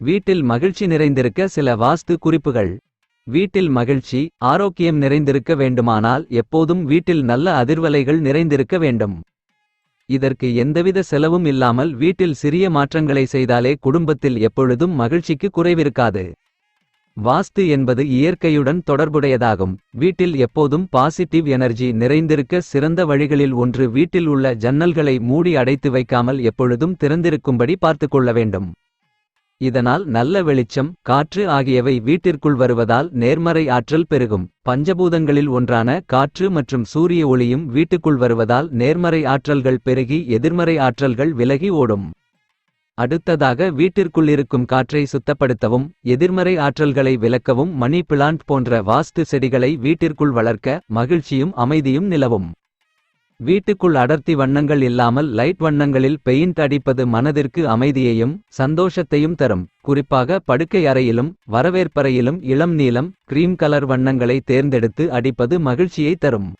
வீட்டில் மகிழ்ச்சி நிறைந்திருக்க சில வாஸ்து குறிப்புகள். வீட்டில் மகிழ்ச்சி ஆரோக்கியம் நிறைந்திருக்க வேண்டுமானால் எப்போதும் வீட்டில் நல்ல அதிர்வலைகள் நிறைந்திருக்க வேண்டும். இதற்கு எந்தவித செலவும் இல்லாமல் வீட்டில் சிறிய மாற்றங்களை செய்தாலே குடும்பத்தில் எப்பொழுதும் மகிழ்ச்சிக்கு குறைவிருக்காது. வாஸ்து என்பது இயற்கையுடன் தொடர்புடையதாகும். வீட்டில் எப்போதும் பாசிட்டிவ் எனர்ஜி நிறைந்திருக்க சிறந்த வழிகளில் ஒன்று வீட்டில் உள்ள ஜன்னல்களை மூடி அடைத்து வைக்காமல் எப்பொழுதும் திறந்திருக்கும்படி பார்த்துக்கொள்ள வேண்டும். இதனால் நல்ல வெளிச்சம் காற்று ஆகியவை வீட்டிற்குள் வருவதால் நேர்மறை ஆற்றல் பெருகும். பஞ்சபூதங்களில் ஒன்றான காற்று மற்றும் சூரிய ஒளியும் வீட்டுக்குள் வருவதால் நேர்மறை ஆற்றல்கள் பெருகி எதிர்மறை ஆற்றல்கள் விலகி ஓடும். அடுத்ததாக வீட்டிற்குள் இருக்கும் காற்றை சுத்தப்படுத்தவும் எதிர்மறை ஆற்றல்களை விலக்கவும் மணி பிளான்ட் போன்ற வாஸ்து செடிகளை வீட்டிற்குள் வளர்க்க மகிழ்ச்சியும் அமைதியும் நிலவும். வீட்டுக்குள் அடர்த்தி வண்ணங்கள் இல்லாமல் லைட் வண்ணங்களில் பெயிண்ட் அடிப்பது மனதிற்கு அமைதியையும் சந்தோஷத்தையும் தரும். குறிப்பாக படுக்கை அறையிலும் வரவேற்பறையிலும் இளம் நீலம் கிரீம் கலர் வண்ணங்களை தேர்ந்தெடுத்து அடிப்பது மகிழ்ச்சியை தரும்.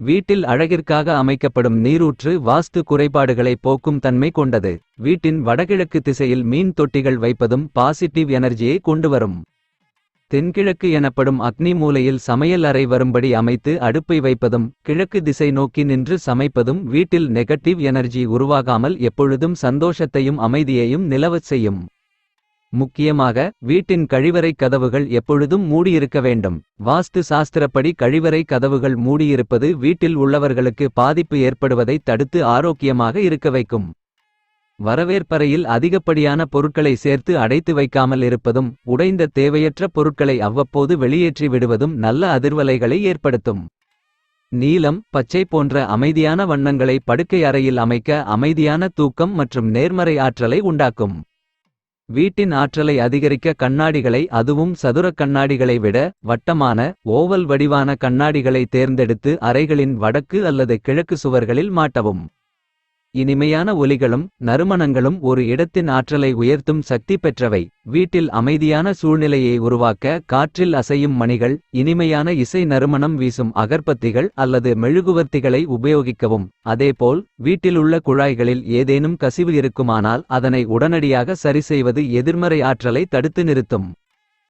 வீட்டில் அழகிற்காக அமைக்கப்படும் நீரூற்று வாஸ்து குறைபாடுகளை போக்கும் தன்மை கொண்டது. வீட்டின் வடகிழக்கு திசையில் மீன் தொட்டிகள் வைப்பதும் பாசிட்டிவ் எனர்ஜியை கொண்டுவரும் தென்கிழக்கு எனப்படும் அக்னி மூலையில் சமையல் அறை வரும்படி அமைத்து அடுப்பை வைப்பதும் கிழக்கு திசை நோக்கி நின்று சமைப்பதும் வீட்டில் நெகட்டிவ் எனர்ஜி உருவாகாமல் எப்பொழுதும் சந்தோஷத்தையும் அமைதியையும் நிலவச் செய்யும். முக்கியமாக வீட்டின் கழிவறை கதவுகள் எப்பொழுதும் மூடியிருக்க வேண்டும். வாஸ்து சாஸ்திரப்படி கழிவறை கதவுகள் மூடியிருப்பது வீட்டில் உள்ளவர்களுக்கு பாதிப்பு ஏற்படுவதை தடுத்து ஆரோக்கியமாக இருக்க வைக்கும். வரவேற்பறையில் அதிகப்படியான பொருட்களை சேர்த்து அடைத்து வைக்காமல் இருப்பதும் உடைந்த தேவையற்ற பொருட்களை அவ்வப்போது வெளியேற்றி விடுவதும் நல்ல அதிர்வலைகளை ஏற்படுத்தும். நீலம் பச்சை போன்ற அமைதியான வண்ணங்களை படுக்கை அறையில் அமைக்க அமைதியான தூக்கம் மற்றும் நேர்மறை ஆற்றலை உண்டாக்கும். வீட்டின் ஆற்றலை அதிகரிக்க கண்ணாடிகளை அதுவும் சதுரக் கண்ணாடிகளை விட வட்டமான ஓவல் வடிவான கண்ணாடிகளை தேர்ந்தெடுத்து அறைகளின் வடக்கு அல்லது கிழக்கு சுவர்களில் மாட்டவும். இனிமையான ஒலிகளும் நறுமணங்களும் ஒரு இடத்தின் ஆற்றலை உயர்த்தும் சக்தி பெற்றவை. வீட்டில் அமைதியான சூழ்நிலையை உருவாக்க காற்றில் அசையும் மணிகள் இனிமையான இசை நறுமணம் வீசும் அகர்பத்திகள் அல்லது மெழுகுவர்த்திகளை உபயோகிக்கவும். அதேபோல் வீட்டிலுள்ள குழாய்களில் ஏதேனும் கசிவு இருக்குமானால் அதனை உடனடியாக சரிசெய்வது எதிர்மறை ஆற்றலை தடுத்து நிறுத்தும்.